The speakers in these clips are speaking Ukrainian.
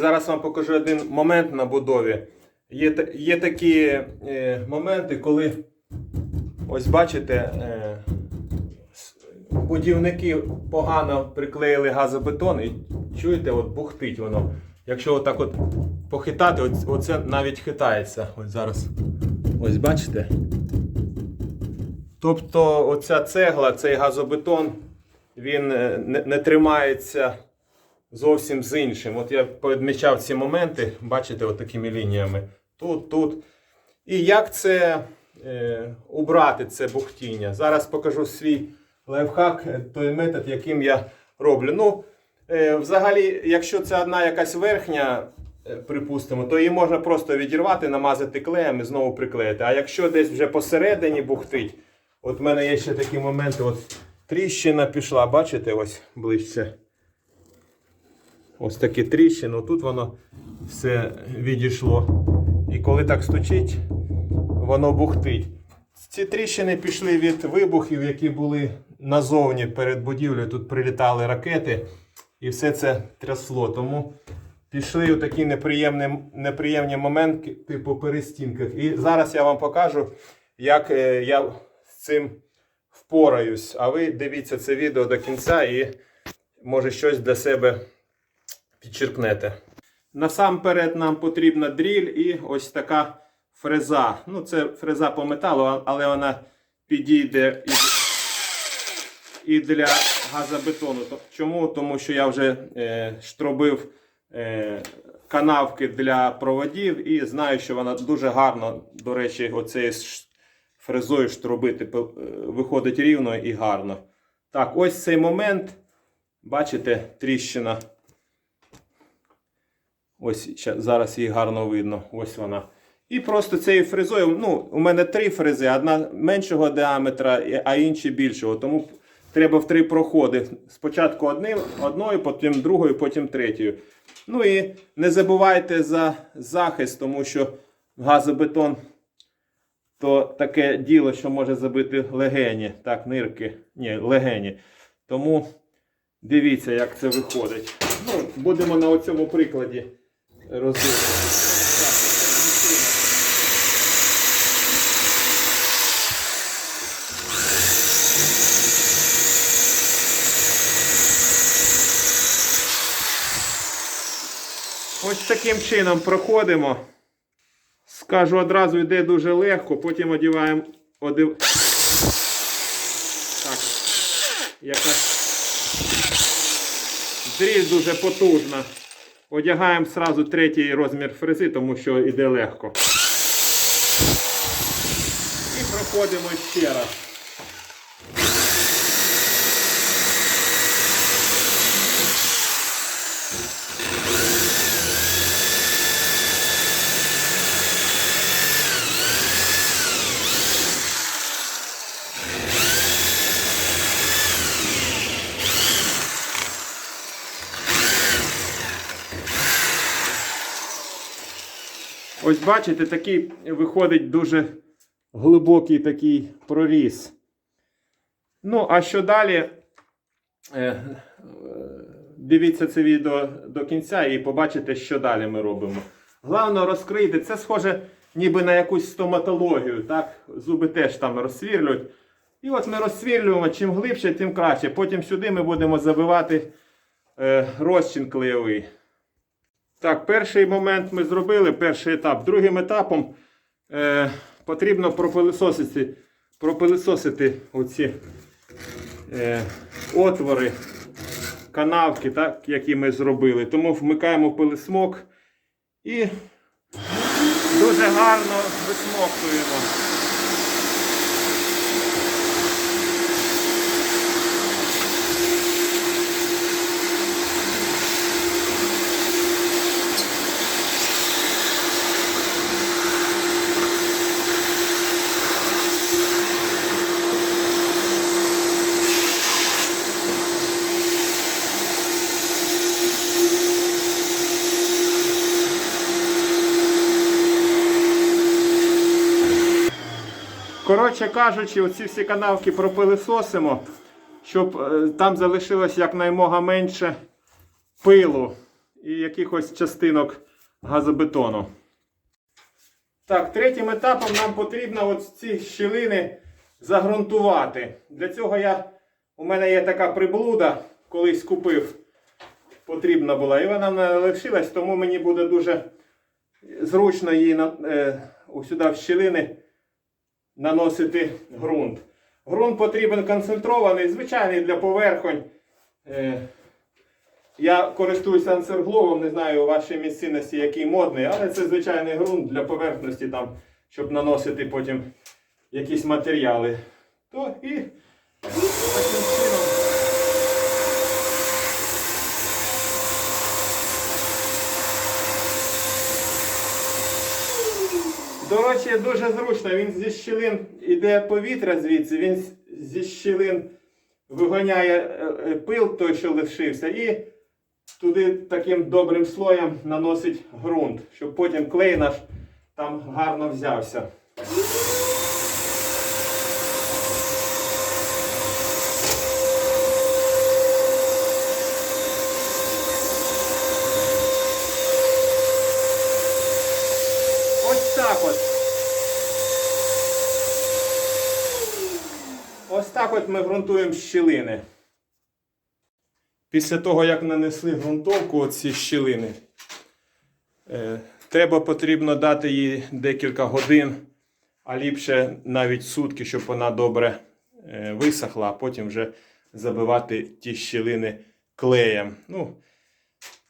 зараз вам покажу один момент на будові. Є, є такі е, моменти, коли ось бачите, е, будівники погано приклеїли газобетон і чуєте, от бухтить воно. Якщо отак от похитати, от, оце навіть хитається. Ось зараз. Ось бачите? Тобто оця цегла, цей газобетон, він е, не, не тримається зовсім з іншим. От я підмічав ці моменти, бачите, от такими лініями. Тут, тут. І як це е, убрати це бухтіння? Зараз покажу свій лайфхак, е, той метод, яким я роблю. Ну, е, взагалі, якщо це одна якась верхня, е, припустимо, то її можна просто відірвати, намазати клеєм і знову приклеїти. А якщо десь вже посередині бухтить, от в мене є ще такі моменти, от тріщина пішла, бачите, ось ближче. Ось такі тріщини, тут воно все відійшло. І коли так стучить, воно бухтить. Ці тріщини пішли від вибухів, які були назовні перед будівлею. Тут прилітали ракети, і все це трясло. Тому пішли такі неприємні, неприємні моменти, типу перестінках. І зараз я вам покажу, як е, я з цим впораюсь. А ви дивіться це відео до кінця і може щось для себе підчеркнете. Насамперед нам потрібна дріль і ось така фреза. Ну, це фреза по металу, але вона підійде і, і для газобетону. Чому? Тому що я вже е, штробив е, канавки для проводів і знаю, що вона дуже гарно, до речі, оцею фрезою штробити е, виходить рівно і гарно. Так, ось цей момент. Бачите, тріщина. Ось зараз її гарно видно. Ось вона. І просто цією фрезою, ну, у мене три фрези, одна меншого діаметра, а інші більшого. Тому треба в три проходи. Спочатку одним, одною, потім другою, потім третьою. Ну і не забувайте за захист, тому що газобетон то таке діло, що може забити легені. Так, нирки. Ні, легені. Тому дивіться, як це виходить. Ну, будемо на цьому прикладі роздивитися. Ось таким чином проходимо. Скажу одразу, йде дуже легко, потім одіваємо. Одив... Так. Якась дріль дуже потужна. Одягаємо сразу третій розмір фрези, тому що йде легко. І проходимо ще раз. Ось бачите, такий виходить дуже глибокий такий проріз. Ну, а що далі? Е, е, Дивіться це відео до кінця і побачите, що далі ми робимо. Головне розкрийте. Це схоже ніби на якусь стоматологію. так? Зуби теж там розсвірлюють. І от ми розсвірлюємо, чим глибше, тим краще. Потім сюди ми будемо забивати е, розчин клеєвий. Так, перший момент ми зробили, перший етап. Другим етапом е, потрібно пропилисосити, пропилисосити оці е, отвори, канавки, так, які ми зробили. Тому вмикаємо пилисмок і дуже гарно висмоктуємо. Коротше кажучи, оці всі канавки пропилисосимо, щоб е, там залишилось якнаймога менше пилу. і якихось частинок газобетону. Так, третім етапом нам потрібно от ці щілини загрунтувати. Для цього я, у мене є така приблуда, колись купив, потрібна була. І вона мене лишилась, тому мені буде дуже зручно її е, сюди в щілини наносити ґрунт. Ґрунт потрібен концентрований, звичайний для поверхонь. Е, я користуюся ансергловом, не знаю у вашій місцинності який модний, але це звичайний ґрунт для поверхності, там, щоб наносити потім якісь матеріали. То і таким чином. До речі, дуже зручно. Він зі щілин іде повітря звідси, він зі щілин виганяє е, е, пил той, що лишився, і туди таким добрим слоєм наносить ґрунт, щоб потім клей наш там гарно взявся. Ось так от. Ось так от ми ґрунтуємо щілини. Після того, як нанесли ґрунтовку оці щілини, е, треба потрібно дати їй декілька годин, а ліпше навіть сутки, щоб вона добре е, висохла, а потім вже забивати ті щілини клеєм. Ну,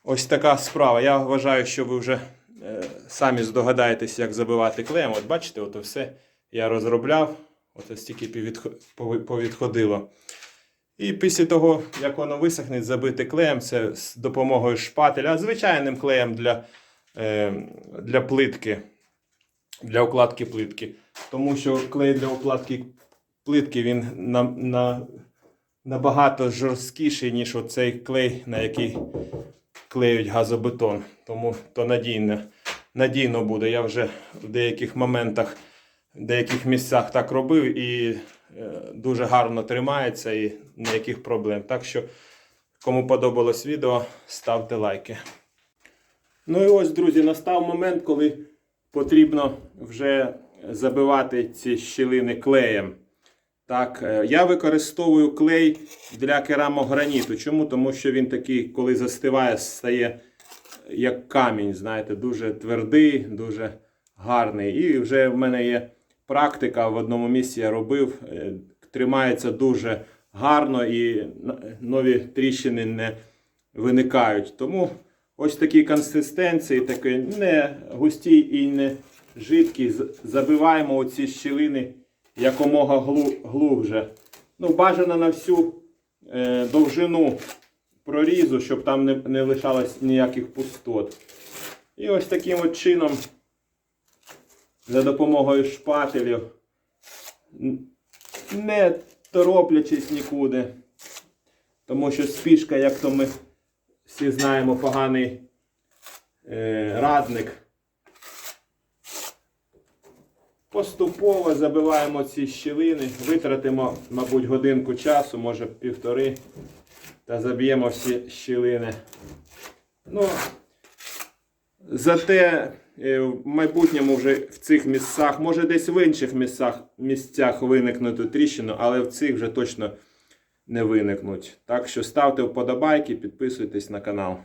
ось така справа. Я вважаю, що ви вже е, самі здогадаєтесь, як забивати клеєм. От бачите, от все я розробляв. От стільки повідходило. І після того, як воно висохне, забити клеєм, це з допомогою шпателя, а звичайним клеєм для, е, для плитки, для укладки плитки. Тому що клей для укладки плитки він на, на, набагато жорсткіший, ніж оцей клей, на який клеють газобетон. Тому то надійно, надійно буде. Я вже в деяких моментах, в деяких місцях так робив і е, дуже гарно тримається і ніяких проблем. Так що, кому подобалось відео, ставте лайки. Ну і ось, друзі, настав момент, коли потрібно вже забивати ці щілини клеєм. Так, е, я використовую клей для керамограніту. Чому? Тому що він такий, коли застиває, стає як камінь, знаєте, дуже твердий, дуже гарний. І вже в мене є практика в одному місці я робив. е, Тримається дуже гарно і нові тріщини не виникають. Тому ось такі консистенції, такі не густі і не жидкі. Забиваємо оці щілини якомога глубже. Ну, бажано на всю е, довжину прорізу, щоб там не, не лишалось ніяких пустот. І ось таким от чином, за допомогою шпателів, не тороплячись нікуди. Тому що спішка, як то ми всі знаємо, поганий е, радник. Поступово забиваємо ці щілини, витратимо, мабуть, годинку часу, може півтори, та заб'ємо всі щілини. Ну, зате в майбутньому вже в цих місцях, може десь в інших місцях, місцях виникнути тріщину, але в цих вже точно не виникнуть. Так що ставте вподобайки, підписуйтесь на канал.